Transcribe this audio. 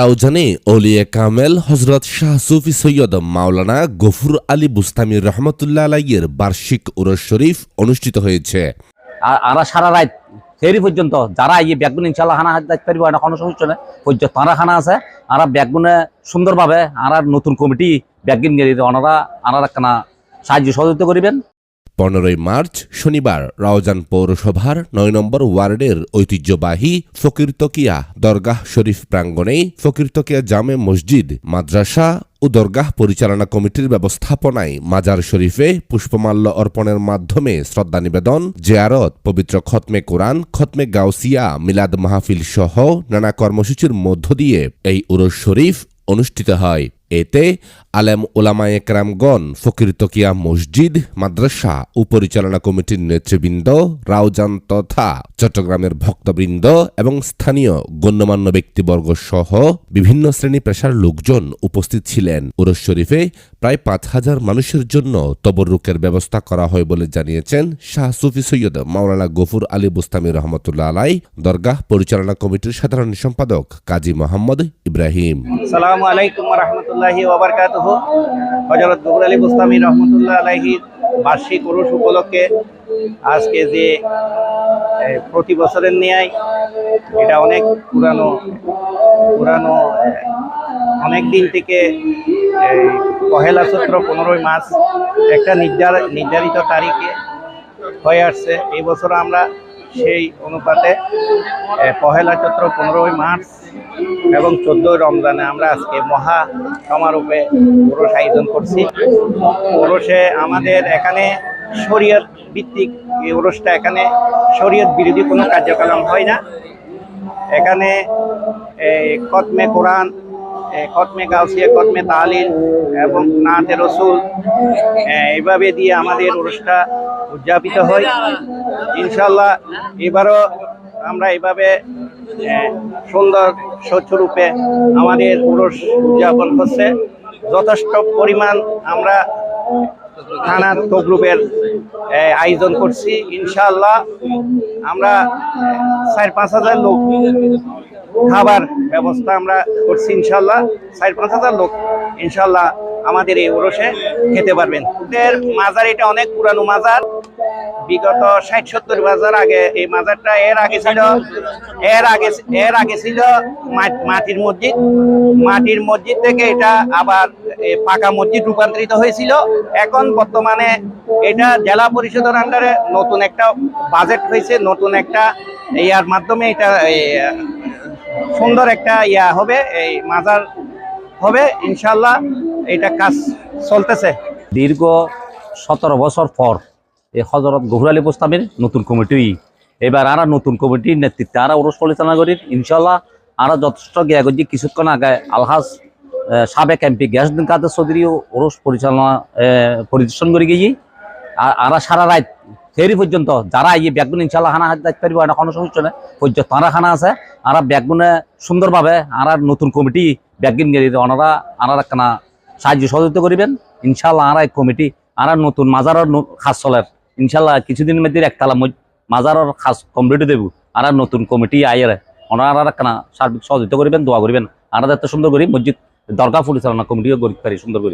রাউজানে অলিয়ে কামেল হজরত শাহ সুফি সৈয়দ মাওলানা গফুর আলী বুস্তামি রহমতুল্লাহ আলাইয়ের বার্ষিক উরস শরীফ অনুষ্ঠিত হয়েছে। আর আরা সারা রাত ফেরি পর্যন্ত যারা এই ব্যাগগুলো ইনশাল্লাহ হানা হাত পারিব কোনো সমস্যা নেই। পর্যন্ত তারা হানা আছে। আর ব্যাগগুলো সুন্দরভাবে আর নতুন কমিটি ব্যাগিন গেলে ওনারা আনারা কেনা সাহায্য সহযোগিতা করিবেন। পনেরোই মার্চ শনিবার রাউজান পৌরসভার নয় নম্বর ওয়ার্ডের ঐতিহ্যবাহী ফকির তকিয়া দরগাহ শরীফ প্রাঙ্গণে ফকির তকিয়া জামে মসজিদ, মাদ্রাসা ও দরগাহ পরিচালনা কমিটির ব্যবস্থাপনায় মাজার শরীফে পুষ্পমাল্য অর্পণের মাধ্যমে শ্রদ্ধা নিবেদন, জেয়ারত, পবিত্র খতমে কোরআন, খতমে গাউসিয়া, মিলাদ মাহফিল সহ নানা কর্মসূচির মধ্য দিয়ে এই উরস শরীফ অনুষ্ঠিত হয়। এতে আলেম ওলামা একরামগণ ফকির তকিয়া মসজিদ, মাদ্রাসা ও পরিচালনা কমিটির নেতৃবৃন্দ, রাউজান তথা চট্টগ্রামের ভক্তবৃন্দ এবং স্থানীয় গণ্যমান্য ব্যক্তিবর্গ সহ বিভিন্ন শ্রেণি পেশার লোকজন উপস্থিত ছিলেন। উরস শরীফে প্রায় পাঁচ হাজার মানুষের জন্য তবরুকের ব্যবস্থা করা হয় বলে জানিয়েছেন শাহ সুফি সৈয়দ মাওলানা গফুর আলী বুস্তামি রহমতুল্লাহ আলাই, দরগাহ পরিচালনা কমিটির সাধারণ সম্পাদক কাজী মোহাম্মদ ইব্রাহিম। আলাইকুম রহমতুল্লাহি ওবরকাতুহ হজরত গফুর আলী গোস্তামী রহমতুল্লাহ আলাহির বার্ষিক উরুষ উপলক্ষে আজকে যে প্রতি বছরের ন্যায় এটা অনেক পুরানো পুরানো অনেক দিন থেকে পহেলা চৈত্র পনেরোই মাস একটা নির্ধার, নির্ধারিত তারিখে হয়ে আসছে। এই বছর আমরা সেই অনুপাতে পহেলা চৈত্র পনেরোই মার্চ এবং চোদ্দই রমজানে আমরা আজকে মহা সমারোহে পুরুষ আয়োজন করছি। ওরসে আমাদের এখানে শরীয়ত ভিত্তিক এই ওরসটা এখানে শরীয়ত বিরোধী কোনো কার্যক্রম হয় না। এখানে কতমে কোরআন কতমে গাউসিয়া কতমে তালিল এবং নাতে রসুল। এইভাবে দিয়ে আমাদের ওরসটা উদযাপিত হয়। ইনশাল্লাহ এবারও আমরা এইভাবে সুন্দর স্বচ্ছরূপে আমাদের উরস উদযাপন হচ্ছে। যথেষ্ট পরিমাণ আমরা থানার তবরুপের এ, আয়োজন করছি। ইনশাল্লাহ আমরা চার পাঁচ হাজার লোক খাবার ব্যবস্থা আমরা করছি, ইনশাল্লাহ। চার পাঁচ হাজার লোক, ইনশাল্লাহ, আমাদের এই ওরসে খেতে পারবেন। এদের মাজার এটা অনেক পুরানো মাজার। বিগত ষাট সত্তর বছর আগে, এই মাজারটা এর আগে ছিল, এর আগে এর আগে ছিল মাটির মসজিদ। মাটির মসজিদ থেকে এটা আবার পাকা মসজিদ রূপান্তরিত হয়েছিল। এখন বর্তমানে এটা জেলা পরিষদের আন্ডারে নতুন একটা বাজেট হয়েছে, নতুন একটা ইয়ার মাধ্যমে এটা সুন্দর একটা ইয়া হবে, এই মাজার হবে ইনশাল্লাহ এটা কাজ চলতেছে। দীর্ঘ সতেরো বছর পর এই হজরত গহুর আলী বুস্তামির নতুন কমিটি, এবার আরা নতুন কমিটির নেতৃত্বে, আরা ওরস পরিচালনা করি ইনশাল্লাহ আরা যথেষ্ট করছি কিছুক্ষণ আগে আলহাজ সাবেক এমপি গ্যাসুদ্দিন কাদের চৌধুরীও ওরস পরিচালনা পরিদর্শন করে গিয়ে আর আরা সারা রাত ফেরি পর্যন্ত যারা এই ব্যাগগুলো ইনশাল্লাহ হানা হাত পারিব না কোনো সমস্যা নেই। পর্যন্ত তারা হানা আছে, আর ব্যাগগুলো সুন্দরভাবে আর নতুন কমিটি ব্যাগিন গেলে ওনারা আনারা কেনা সাহায্য সহযোগিতা করিবেন। ইনশাল্লাহ আর এক কমিটি আর নতুন মাজারের খাস চলের। ইনশাল্লাহ কিছুদিন মধ্যে একতলা মজ- মাজারের খাস কমপ্লিট দেব আর নতুন কমিটি আইয়ার, ওনারা কেনা সার্বিক সহযোগিতা করিবেন, দোয়া করিবেন। আর এত সুন্দর করি, মসজিদ দরগা পরিচালনা কমিটিও করি পারি, সুন্দর করি